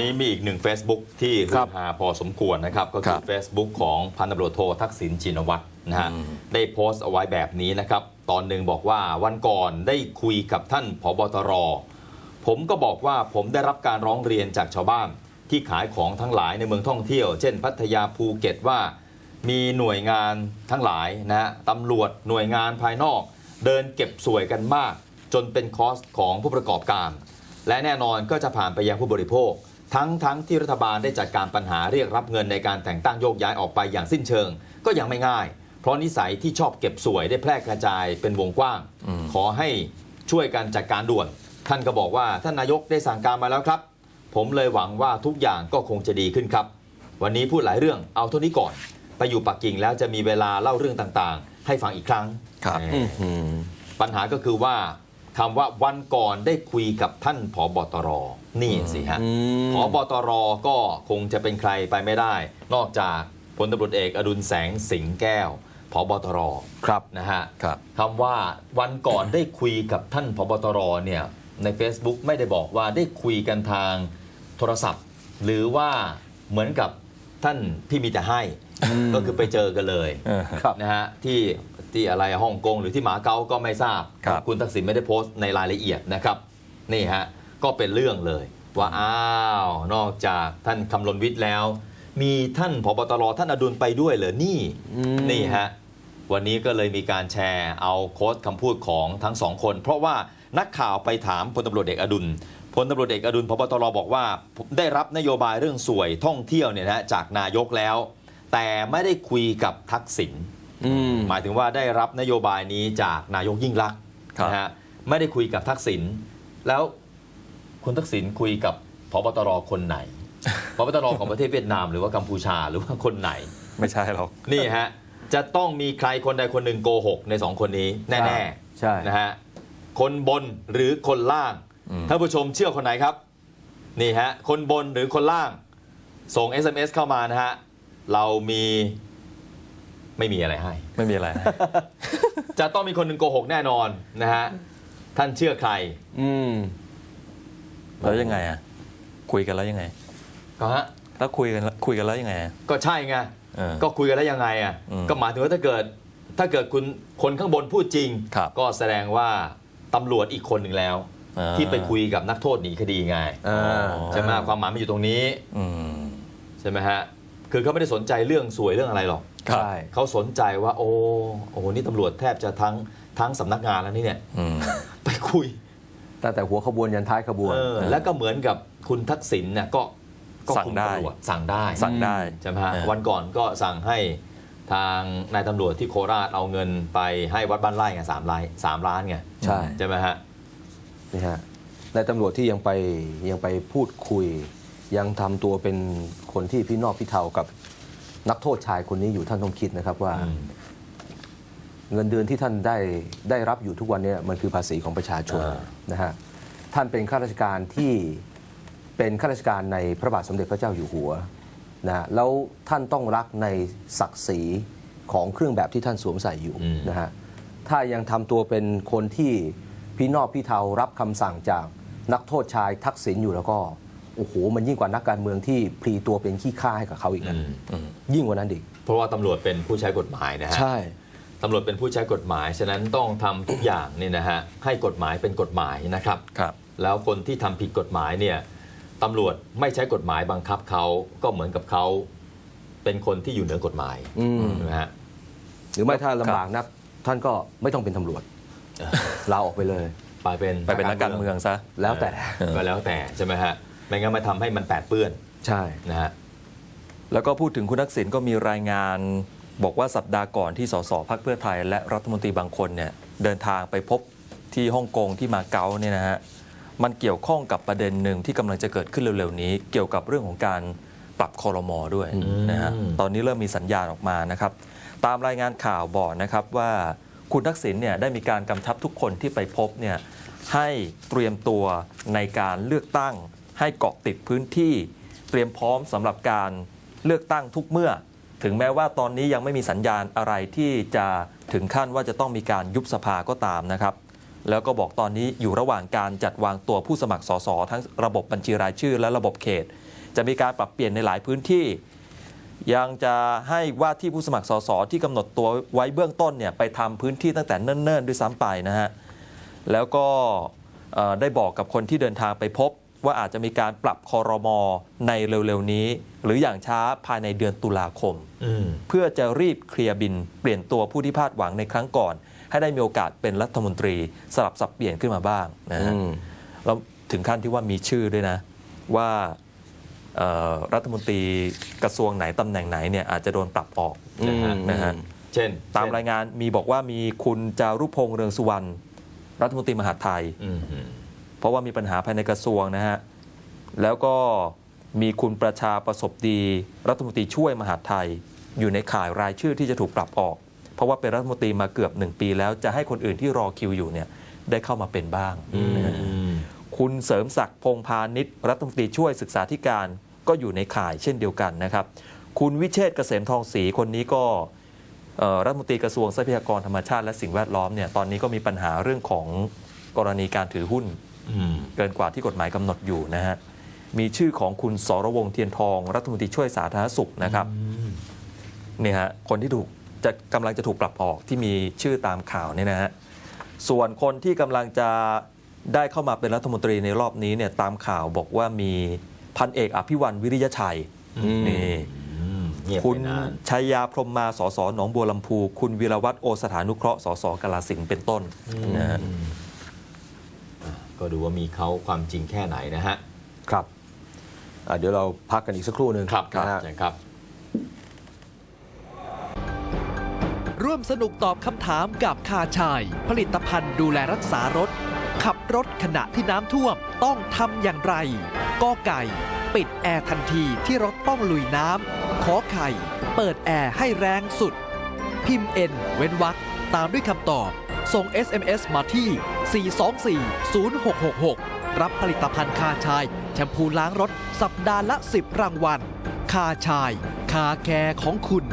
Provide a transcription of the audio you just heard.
อีกหนึ่ง Facebook ที่คฮืรัอบฮาพอสมควรนะครับ ก็คคืรัอบ Facebook ของพันตำรวจโททักษิณชินวัตรนะฮะอืมได้โพสต์เอาไว้แบบนี้นะครับ ตอนหนึ่งบอกว่าวันก่อนได้คุยกับท่านผบตร ผมก็บอกว่าผมได้รับการร้องเรียนจากชาวบ้าน ที่ขายของทั้งหลายในเมืองท่องเที่ยว เช่น พัทยาภูเก็ตว่ามีหน่วยงานทั้งหลายนะฮะตำรวจหน่วยงานภายนอก เดินเก็บสวยกันมาก จนเป็นคอสของผู้ประกอบการ และแน่นอนก็จะผ่านไปยังผู้บริโภค ทั้งทั้งที่รัฐบาลได้จัดการปัญหาเรียกรับเงินในการแต่งตั้งโยกย้ายออกไปอย่างสิ้นเชิง ก็ยังไม่ง่าย เพราะนิสัยที่ชอบเก็บสวยได้แพร่กระจายเป็นวงกว้างอืมขอให้ช่วยกันจัดการด่วน ท่านก็บอกว่าท่านนายกได้สั่งการมาแล้วครับ ผมเลยหวังว่าทุกอย่างก็คงจะดีขึ้นครับ วันนี้พูดหลายเรื่องเอาเท่านี้ก่อน ไปอยู่ปักกิ่งแล้วจะมีเวลาเล่าเรื่องต่างๆ ให้ฟังอีกครั้งครับเอ่ออืมปัญหาก็คือว่า คำว่าวันก่อนได้คุยกับท่านผอบตรนี่สิฮะอืมผอบตรก็คงจะเป็นใครไปไม่ได้ นอกจากพลตำรวจเอกอดุลแสงสิงแก้วผอบตรครับนะฮะครับคำว่าวันก่อนได้คุยกับท่านผบตรเนี่ยใน Facebook ไม่ได้บอกว่าได้คุยกันทางโทรศัพท์ หรือว่าเหมือนกับ ท่านพี่มีแต่ให้ก็คือไปเจอกันเลยเออครับ นะฮะที่ที่อะไรฮ่องกงหรือที่หมาเก๊าก็ไม่ทราบครับ คุณทักษิณไม่ได้โพสต์ในรายละเอียดนะครับนี่ฮะก็เป็นเรื่องเลย ว่าอ้าวนอกจากท่านคำลนวิทย์แล้ว มีท่านผบตรท่านอดุลไปด้วยเหรอนี่อืมนี่ฮะวันนี้ก็เลยมีการแชร์เอาโค้ดคำพูดของทั้งสองคน เพราะว่า นักข่าวไปถามพลตำรวจเอกอดุลพลตำรวจเอกอดุลพบตรบอกว่าผมได้รับนโยบายเรื่องสวยท่องเที่ยวเนี่ยนะฮะจากนายกแล้ว แต่ไม่ได้คุยกับทักษิณอืมหมายถึงว่าได้รับนโยบายนี้จากนายกยิ่งลักษณ์ครับนะฮะไม่ได้คุยกับทักษิณแล้วคุณทักษิณคุยกับพบตรคนไหนพบตรของประเทศเวียดนามหรือว่ากัมพูชาหรือว่าคนไหน ไม่ใช่หรอกนี่ฮะจะต้องมีใครคนใดคนหนึ่งโกหกในสองคนนี้แน่ใช่ๆนะฮะ คนบนหรือคนล่างอืมท่านผู้ชมเชื่อคนไหนครับ นี่ฮะ คนบนหรือคนล่าง ส่ง SMS เข้ามานะฮะ เรามีไม่มีอะไรให้ ไม่มีอะไรจะต้องมีคนหนึ่งโกหกแน่นอนนะฮะ ท่านเชื่อใคร อืมแล้วยังไงอะ คุยกันแล้วยังไง ก็ฮะ แล้วคุยกันแล้วคุยกันแล้วยังไงอะก็ใช่ไง เออ ก็คุยกันแล้วยังไงอะ อืมก็หมายถึงว่าถ้าเกิด ถ้าเกิดคุณคนข้างบนพูดจริง ครับ ก็แสดงว่า ตำรวจอีกคนหนึ่งแล้วอ่าที่ไปคุยกับนักโทษหนีคดีไงอ่าใช่ไหมความหมายมันอยู่ตรงนี้อืมใช่ไหมฮะคือเขาไม่ได้สนใจเรื่องสวยเรื่องอะไรหรอกครับใช่เขาสนใจว่า โอ้โอ้โหนี่ตำรวจแทบจะทั้งทั้งสำนักงานแล้วนี่เนี่ยอืมไปคุยตั้งแต่หัวขบวนยันท้ายขบวนเออแล้วก็เหมือนกับคุณทักษิณเนี่ยก็ก็สั่งคุมได้ตำรวจสั่งได้สั่งได้ใช่ไหมฮะเออวันก่อนก็สั่งให้ ทางนายตำรวจที่โคราชเอาเงินไปให้วัดบ้านไร่ไงสามล้านสามล้านไงใช่ ใช่ไหมฮะนี่ฮะนายตำรวจที่ยังไปยังไปพูดคุย ยังทำตัวเป็นคนที่พี่นอกพี่เทากับนักโทษชายคนนี้อยู่ท่านต้องคิดนะครับว่า อืมเงินเดือนที่ท่านได้ได้รับอยู่ทุกวันเนี้มันคือภาษีของประชาชนอ่านะฮะท่านเป็นข้าราชการที่เป็นข้าราชการในพระบาทสมเด็จพระเจ้าอยู่หัว นะฮะแล้วท่านต้องรักในศักดิ์ศรีของเครื่องแบบที่ท่านสวมใส่อยู่นะฮะถ้ายังทำตัวเป็นคนที่พี่นอกพี่เทารับคำสั่งจากนักโทษชายทักษิณอยู่แล้วก็โอ้โหมันยิ่งกว่านักการเมืองที่พลีตัวเป็นขี้ข้าให้กับเขาอีกนะอืมอืมยิ่งกว่านั้นอีกเพราะว่าตำรวจเป็นผู้ใช้กฎหมายนะฮะใช่ตำรวจเป็นผู้ใช้กฎหมาย ฉะนั้นต้องทำทุกอย่างนี่นะฮะให้กฎหมายเป็นกฎหมายนะครับครับ แล้วคนที่ทำผิดกฎหมายเนี่ย ตำรวจไม่ใช้กฎหมายบังคับเขาก็เหมือนกับเขาเป็นคนที่อยู่เหนือกฎหมายอืม นะฮะ หรือไม่ถ้าลำบากนักท่านก็ไม่ต้องเป็นตำรวจเออ ลาออกไปเลย ไปเป็นไปเป็นนักการเมืองซะ แล้วแต่เออ ก็แล้วแต่ใช่ไหมฮะไม่งั้นมาทำให้มันแปดเปื้อนใช่ นะฮะ แล้วก็พูดถึงคุณทักษิณก็มีรายงาน บอกว่าสัปดาห์ก่อนที่สสพักเพื่อไทย และรัฐมนตรีบางคนเนี่ยเดินทางไปพบที่ฮ่องกงที่มาเก๊าเนี่ยนะฮะ มันเกี่ยวข้องกับประเด็นหนึ่งที่กำลังจะเกิดขึ้นเร็วๆนี้ เกี่ยวกับเรื่องของการปรับคอรมอด้วยนะฮะตอนนี้เริ่มมีสัญญาณออกมานะครับ ตามรายงานข่าวบอกนะครับว่าคุณทักษิณเนี่ยได้มีการกำชับทุกคนที่ไปพบเนี่ยให้เตรียมตัวในการเลือกตั้ง ให้เกาะติดพื้นที่ เตรียมพร้อมสำหรับการเลือกตั้งทุกเมื่อ ถึงแม้ว่าตอนนี้ยังไม่มีสัญญาณอะไรที่จะถึงขั้นว่าจะต้องมีการยุบสภาก็ตามนะครับ แล้วก็บอกตอนนี้อยู่ระหว่างการจัดวางตัวผู้สมัครสสทั้งระบบบัญชีรายชื่อและระบบเขต จะมีการปรับเปลี่ยนในหลายพื้นที่ ยังจะให้ว่าที่ผู้สมัครสสที่กำหนดตัวไว้เบื้องต้นเนี่ยไปทำพื้นที่ตั้งแต่เนิ่นๆ ด้วยซ้ำไปนะฮะแล้วก็ได้บอกกับคนที่เดินทางไปพบ ว่าอาจจะมีการปรับคอรมอในเร็วๆนี้ หรืออย่างช้าภายในเดือนตุลาคมอืมเพื่อจะรีบเคลียร์บิน เปลี่ยนตัวผู้ที่พลาดหวังในครั้งก่อน ให้ได้มีโอกาสเป็นรัฐมนตรีสลับสับเปลี่ยนขึ้นมาบ้างนะฮะอืมแล้วถึงขั้นที่ว่ามีชื่อด้วยนะ ว่าเอ่อรัฐมนตรีกระทรวงไหนตำแหน่งไหนเนี่ยอาจจะโดนปรับออกนะฮะนะฮะเช่น ตามเช่นรายงานมีบอกว่ามีคุณจารุพงษ์เรืองสุวรรณรัฐมนตรีมหาดไทยอืมอืม เพราะว่ามีปัญหาภายในกระทรวงนะฮะ แล้วก็มีคุณประชาประสบดีรัฐมนตรีช่วยมหาดไทย อยู่ในข่ายรายชื่อที่จะถูกปรับออก เพราะว่าเป็นรัฐมนตรีมาเกือบหนึ่งปีแล้วจะให้คนอื่นที่รอคิวอยู่เนี่ยได้เข้ามาเป็นบ้างอืนะฮะมคุณเสริมศักดิ์พงษ์พาณิชย์รัฐมนตรีช่วยศึกษาธิการก็อยู่ในข่ายเช่นเดียวกันนะครับ คุณวิเชษฐ์เกษมทองศรีคนนี้ก็เอ่อรัฐมนตรีกระทรวงทรัพยากรธรรมชาติและสิ่งแวดล้อมเนี่ยตอนนี้ก็มีปัญหาเรื่องของกรณีการถือหุ้นอืม เกินกว่าที่กฎหมายกำหนดอยู่นะฮะมีชื่อของคุณสรวงศ์เทียนทองรัฐมนตรีช่วยสาธารณสุขนะครับนี่ฮะคนที่ถูกจะกำลังจะถูกปรับออกที่มีชื่อตามข่าวเนี่ยนะฮะส่วนคนที่กำลังจะได้เข้ามาเป็นรัฐมนตรีในรอบนี้เนี่ยตามข่าวบอกว่ามีพันเอกอภิวันวิริยชัยอืมนี่อืมเงียบคุไปณนานชัยยาพรหมมาสสหนองบัวลำพู คุณวีรวัตรโอสถานุเคราะห์สสกาลสินธุ์เป็นต้นนะฮะอืมอะ ก็ดูว่ามีเขาความจริงแค่ไหนนะฮะ ครับอะเดี๋ยวเราพักกันอีกสักครู่หนึ่งครับนะฮะใช่ครับ ร่วมสนุกตอบคำถามกับคาชาย ผลิตภัณฑ์ดูแลรักษารถ ขับรถขณะที่น้ำท่วมต้องทำอย่างไรกอไก่ ปิดแอร์ทันทีที่รถต้องลุยน้ำขอไข่ เปิดแอร์ให้แรงสุด พิมพ์ N เว้นวรรคตามด้วยคำตอบ ส่ง SMS มาที่ 4240666 รับผลิตภัณฑ์คาชาย แชมพูล้างรถ สัปดาห์ละ 10 รางวัล คาชาย คาแคร์ของคุณ